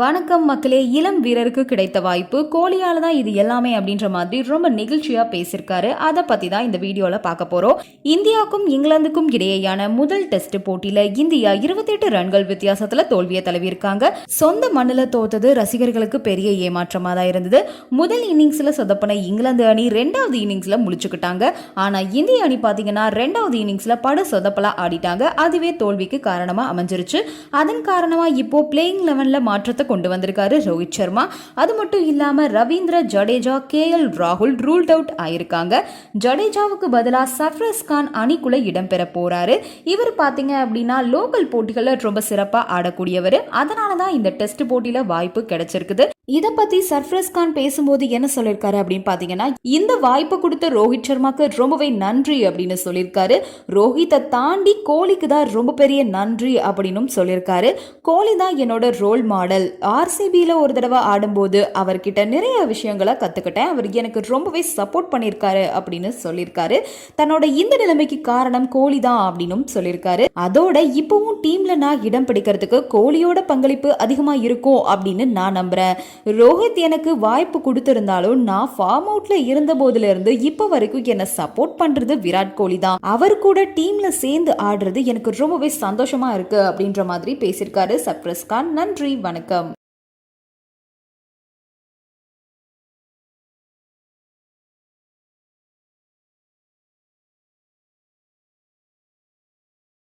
வணக்கம் மக்களே இளம் வீரருக்கு கிடைத்த வாய்ப்பு. கோலியால தான் இது எல்லாமே அப்படின்ற மாதிரி ரொம்ப நெகிழ்ச்சியா பேசியிருக்காரு. அதை பத்தி தான் இந்த வீடியோல பார்க்க போறோம். இந்தியாவுக்கும் இங்கிலாந்துக்கும் இடையேயான முதல் டெஸ்ட் போட்டியில இந்தியா 28 ரன்கள் வித்தியாசத்துல தோல்வியை தழுவியிருக்காங்க. சொந்த மண்ணில் தோத்தது ரசிகர்களுக்கு பெரிய ஏமாற்றமா தான் இருந்தது. முதல் இன்னிங்ஸ்ல சொதப்பன இங்கிலாந்து அணி ரெண்டாவது இன்னிங்ஸ்ல முடிச்சுக்கிட்டாங்க ஆனா இந்திய அணி பாத்தீங்கன்னா ரெண்டாவது இன்னிங்ஸ்ல படு சொதப்பலா ஆடிட்டாங்க. அதுவே தோல்விக்கு காரணமா அமைஞ்சிருச்சு. அதன் காரணமா இப்போ பிளேயிங் லெவன்ல மாற்றத்தை கொண்டு வந்திருக்காரு ரோஹித் சர்மா. அது மட்டும் இல்லாம ரவீந்திர ஜடேஜா கே எல் ராகுல் ரூல்ட் அவுட் ஆயிருக்காங்க. ஜடேஜாவுக்கு பதிலாக சஃப்ரஸ் கான் அணிக்குள்ள இடம்பெற போறாரு. இவர் பாத்தீங்க அப்படின்னா லோக்கல் போட்டிகளில் ரொம்ப சிறப்பாக ஆடக்கூடியவர். அதனால தான் இந்த டெஸ்ட் போட்டியில் வாய்ப்பு கிடைச்சிருக்குது. இதை பத்தி சர்ஃப்ரஸ் கான் பேசும்போது என்ன சொல்லியிருக்காரு அப்படின்னு பாத்தீங்கன்னா இந்த வாய்ப்பு கொடுத்த ரோஹித் சர்மாக்கு ரொம்பவே நன்றி அப்படின்னு சொல்லியிருக்காரு ரோஹித்தை தாண்டி கோலிக்கு தான் ரொம்ப பெரிய நன்றி அப்படின்னும் சொல்லியிருக்காரு கோலி தான் என்னோட ரோல் மாடல் ஆர்சிபியில் ஒரு தடவை ஆடும்போது அவர்கிட்ட நிறைய விஷயங்களை கற்றுக்கிட்டேன் அவர் எனக்கு ரொம்பவே சப்போர்ட் பண்ணியிருக்காரு அப்படின்னு சொல்லியிருக்காரு தன்னோட இந்த நிலைமைக்கு காரணம் கோலி தான் அப்படின்னும் சொல்லியிருக்காரு அதோட இப்பவும் டீம்ல நான் இடம் பிடிக்கிறதுக்கு கோலியோட பங்களிப்பு அதிகமாக இருக்கும் அப்படின்னு நான் நம்புறேன். ரோஹித் எனக்கு வாய்ப்பு கொடுத்திருந்தாலும் நான் ஃபார்ம் அவுட்ல இருந்த போதுல இருந்து இப்போ வரைக்கும் என்ன சப்போர்ட் பண்றது விராட் கோலி தான். அவர் கூட டீம்ல சேர்ந்து ஆடுறது எனக்கு ரொம்பவே சந்தோஷமா இருக்கு அப்படின்ற மாதிரி பேசியிருக்காரு சப்ரஸ் கான் நன்றி வணக்கம்.